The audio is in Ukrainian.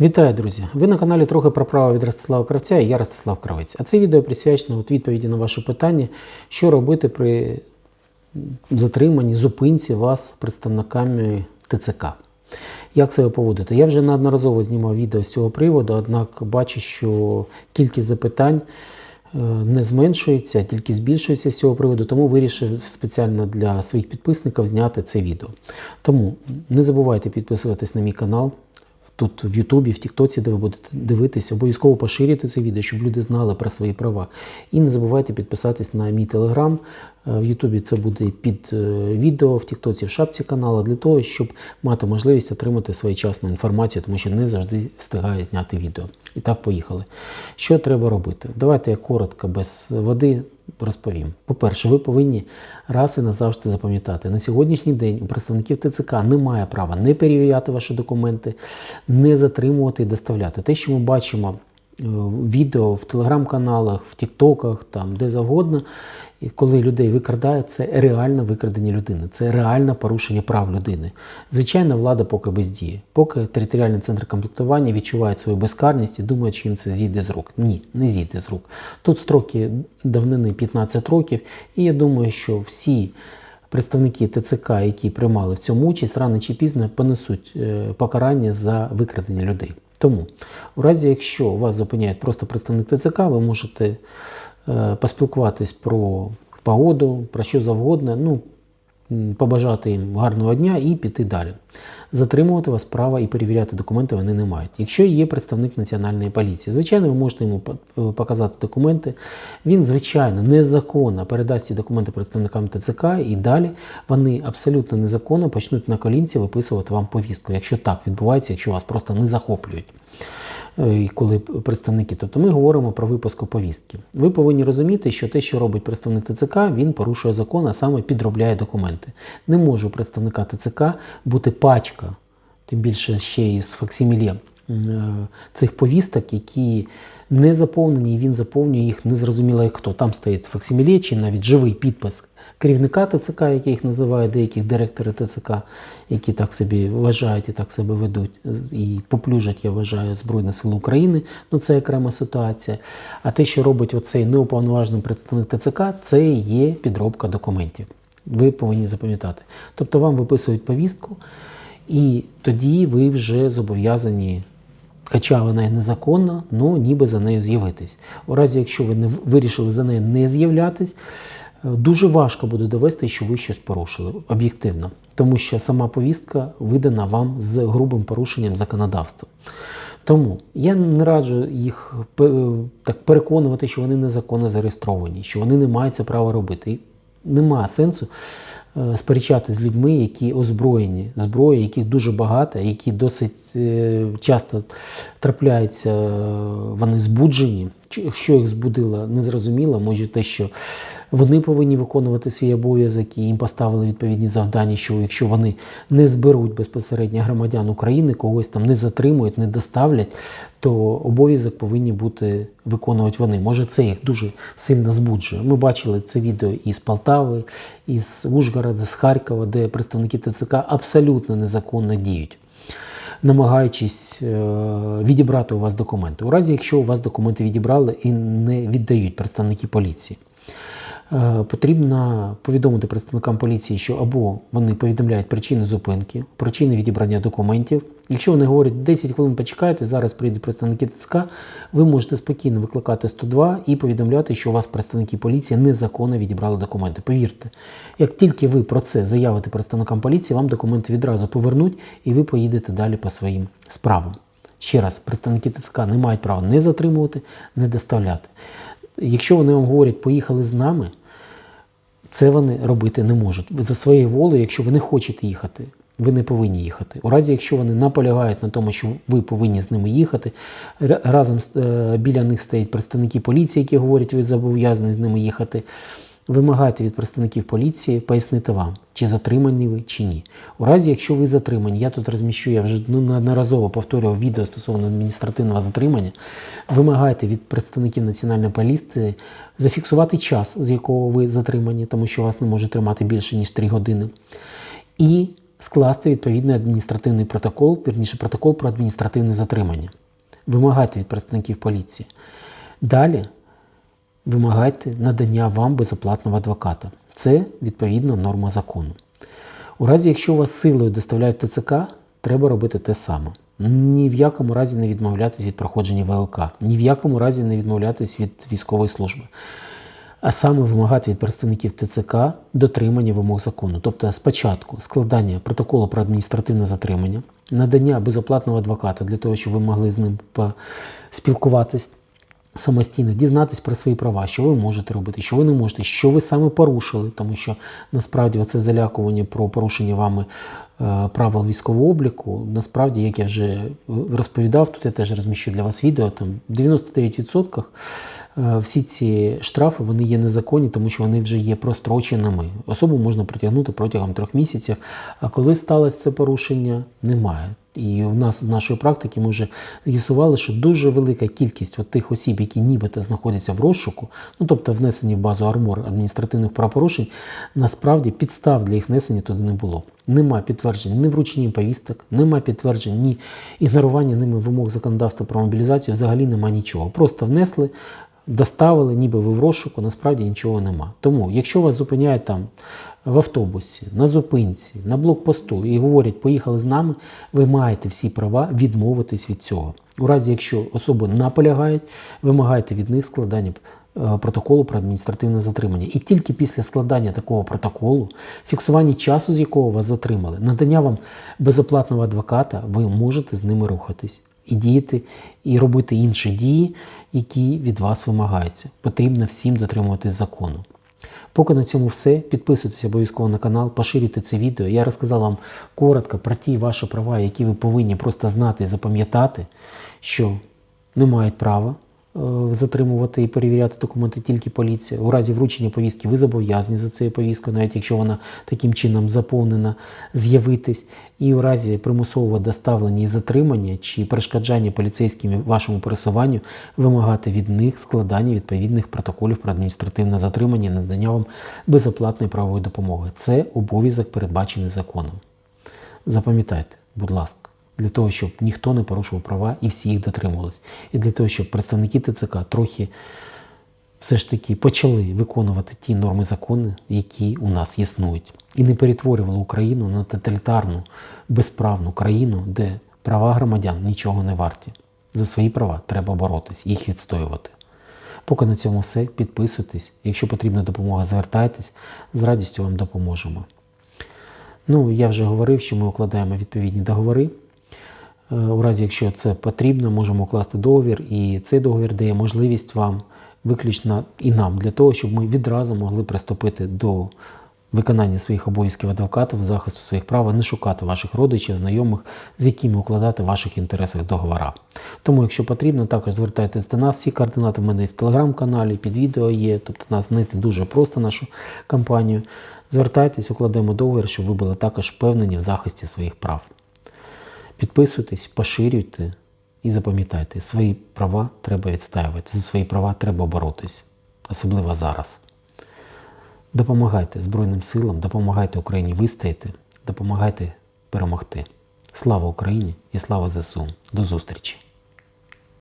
Вітаю, друзі! Ви на каналі трохи про право від Ростислава Кравця і я Ростислав Кравець. А це відео присвячено от відповіді на ваше питання, що робити при затриманні, зупинці вас представниками ТЦК. Як себе поводити? Я вже неодноразово знімав відео з цього приводу, однак бачу, що кількість запитань е, не зменшується, тільки збільшується з цього приводу, тому вирішив спеціально для своїх підписників зняти це відео. Тому не забувайте підписуватись на мій канал. Тут в Ютубі, в Тіктоці, де ви будете дивитися, обов'язково поширюйте це відео, щоб люди знали про свої права. І не забувайте підписатись на мій телеграм. Е, В Ютубі це буде під е, відео, в Тіктоці, в шапці каналу, для того, щоб мати можливість отримати своєчасну інформацію, тому що не завжди встигаю зняти відео. І так, поїхали. Що треба робити? Давайте я коротко, без води розповім. По-перше, ви повинні раз і назавжди запам'ятати, на сьогоднішній день у представників ТЦК немає права не перевіряти ваші документи, не затримувати і доставляти. Те, що ми бачимо відео в телеграм-каналах, в Тіктоках, там де завгодно, і коли людей викрадають, це реальне викрадення людини, це реальне порушення прав людини. Звичайно, влада поки бездіє, поки територіальний центр комплектування відчуває свою безкарність і думає, що їм це зійде з рук. Ні, не зійде з рук. Тут строки давнини 15 років, і я думаю, що всі. Представники ТЦК, які приймали в цьому участь, рано чи пізно понесуть е, покарання за викрадення людей. Тому, у разі, якщо вас зупиняє просто представник ТЦК, ви можете е, поспілкуватись про погоду, про що завгодно, ну, побажати їм гарного дня і піти далі. Затримувати вас права і перевіряти документи вони не мають. Якщо є представник національної поліції, звичайно, ви можете йому показати документи. Він, звичайно, незаконно передасть ці документи представникам ТЦК, і далі вони абсолютно незаконно почнуть на колінці виписувати вам повістку, якщо так відбувається, якщо вас просто не захоплюють. Е, і коли представники, тобто ми говоримо про випуску повістки. Ви повинні розуміти, що те, що робить представник ТЦК, він порушує закон, а саме підробляє документи. Не може представника ТЦК бути пачка, тим більше ще із з е, цих повісток, які не заповнені, і він заповнює їх незрозуміло як хто. Там стоїть факсимілі чи навіть живий підпис керівника ТЦК, як їх називають деяких директори ТЦК, які так собі вважають і так себе ведуть, і поплюжать, я вважаю, Збройні Сили України. Ну це окрема ситуація. А те, що робить оцей неуповноважений представник ТЦК, це є підробка документів. Ви повинні запам'ятати. Тобто вам виписують повістку, і тоді ви вже зобов'язані. Хоча вона і незаконна, ну ніби за нею з'явитись. У разі, якщо ви не вирішили за нею не з'являтись, е, дуже важко буде довести, що ви щось порушили об'єктивно, тому що сама повістка видана вам з грубим порушенням законодавства. Тому я не раджу їх так переконувати, що вони незаконно зареєстровані, що вони не мають це право робити. І Нема сенсу е, сперечати з людьми, які озброєні зброї, яких дуже багато, які досить е, часто трапляються, е, вони збуджені. Що їх збудило, незрозуміло. Може те, що вони повинні виконувати свій обов'язок і їм поставили відповідні завдання, що якщо вони не зберуть безпосередньо громадян України, когось там не затримують, не доставлять, то обов'язок повинні бути виконувати вони. Може, це їх дуже сильно збуджує. Ми бачили це відео із Полтави, із Ужгорода, з Харкова, де представники ТЦК абсолютно незаконно діють. Намагаючись е, відібрати у вас документи. У разі, якщо у вас документи відібрали і не віддають представники поліції. Е, Потрібно повідомити представникам поліції, що або вони повідомляють причини зупинки, причини відібрання документів. Якщо вони говорять 10 хвилин почекайте, зараз прийдуть представники ТЦК, ви можете спокійно викликати 102 і повідомляти, що у вас представники поліції незаконно відібрали документи. Повірте, як тільки ви про це заявите представникам поліції, вам документи відразу повернуть і ви поїдете далі по своїм справам. Ще раз, представники ТЦК не мають права не затримувати, не доставляти. Якщо вони вам говорять, поїхали з нами, це вони робити не можуть. За своєю волею, якщо ви не хочете їхати, ви не повинні їхати. У разі, якщо вони наполягають на тому, що ви повинні з ними їхати, разом е, біля них стоять представники поліції, які говорять, ви зобов'язані з ними їхати. Вимагайте від представників поліції пояснити вам, чи затримані ви, чи ні. У разі, якщо ви затримані, я тут розміщу, я вже ну, неодноразово повторював відео стосовно адміністративного затримання. Вимагайте від представників національної поліції зафіксувати час, з якого ви затримані, тому що вас не може тримати більше ніж 3 години. І скласти відповідний адміністративний протокол, вірніше протокол про адміністративне затримання. Вимагайте від представників поліції. Далі вимагайте надання вам безоплатного адвоката. Це відповідна норма закону. У разі, якщо вас силою доставляють ТЦК, треба робити те саме. Ні в якому разі не відмовлятись від проходження ВЛК, ні в якому разі не відмовлятись від військової служби. А саме вимагати від представників ТЦК дотримання вимог закону. Тобто спочатку складання протоколу про адміністративне затримання, надання безоплатного адвоката для того, щоб ви могли з ним поспілкуватись самостійно, дізнатись про свої права, що ви можете робити, що ви не можете, що ви саме порушили, тому що насправді це залякування про порушення вами е, правил військового обліку. Насправді, як я вже розповідав, тут я теж розміщу для вас відео. Там в 99% е, всі ці штрафи вони є незаконні, тому що вони вже є простроченими. Особу можна притягнути протягом трьох місяців. А коли сталося це порушення, немає. І у нас з нашої практики ми вже з'ясували, що дуже велика кількість от тих осіб, які нібито знаходяться в розшуку, ну тобто внесені в базу армор адміністративних правопорушень, насправді підстав для їх внесення туди не було. Нема підтверджень ні вручення повісток, нема підтверджень, ні ігнорування ними вимог законодавства про мобілізацію, взагалі нема нічого. Просто внесли. Доставили, ніби ви в розшуку, насправді нічого нема. Тому, якщо вас зупиняють там в автобусі, на зупинці, на блокпосту і говорять, поїхали з нами, ви маєте всі права відмовитись від цього. У разі, якщо особи наполягають, вимагайте від них складання е, протоколу про адміністративне затримання. І тільки після складання такого протоколу, фіксування часу, з якого вас затримали, надання вам безоплатного адвоката, ви можете з ними рухатись. І діяти, і робити інші дії, які від вас вимагаються. Потрібно всім дотримуватись закону. Поки на цьому все. Підписуйтесь обов'язково на канал, поширюйте це відео. Я розказав вам коротко про ті ваші права, які ви повинні просто знати і запам'ятати, що не мають права затримувати і перевіряти документи тільки поліція. У разі вручення повістки ви зобов'язані за цією повісткою, навіть якщо вона таким чином заповнена, з'явитись. І у разі примусового доставлення і затримання чи перешкоджання поліцейським вашому пересуванню вимагати від них складання відповідних протоколів про адміністративне затримання надання вам безоплатної правової допомоги. Це обов'язок передбачений законом. Запам'ятайте, будь ласка, для того, щоб ніхто не порушував права і всі їх дотримувались. І для того, щоб представники ТЦК трохи все ж таки почали виконувати ті норми закони, які у нас існують, і не перетворювали Україну на тоталітарну, безправну країну, де права громадян нічого не варті. За свої права треба боротись, їх відстоювати. Поки на цьому все, підписуйтесь. Якщо потрібна допомога, звертайтесь, з радістю вам допоможемо. Ну, я вже говорив, що ми укладаємо відповідні договори. Е, У разі, якщо це потрібно, можемо укласти договір, і цей договір дає можливість вам виключно і нам для того, щоб ми відразу могли приступити до виконання своїх обов'язків адвокатів, захисту своїх прав, а не шукати ваших родичів, знайомих, з якими укладати в ваших інтересах договора. Тому, якщо потрібно, також звертайтесь до нас. Всі координати в мене в телеграм-каналі, під відео є. Тобто нас знайти дуже просто нашу компанію. Звертайтесь, укладемо договір, щоб ви були також впевнені в захисті своїх прав. Підписуйтесь, поширюйте і запам'ятайте, свої права треба відстаювати, за свої права треба боротись, особливо зараз. Допомагайте Збройним силам, допомагайте Україні вистояти, допомагайте перемогти. Слава Україні і слава ЗСУ! До зустрічі!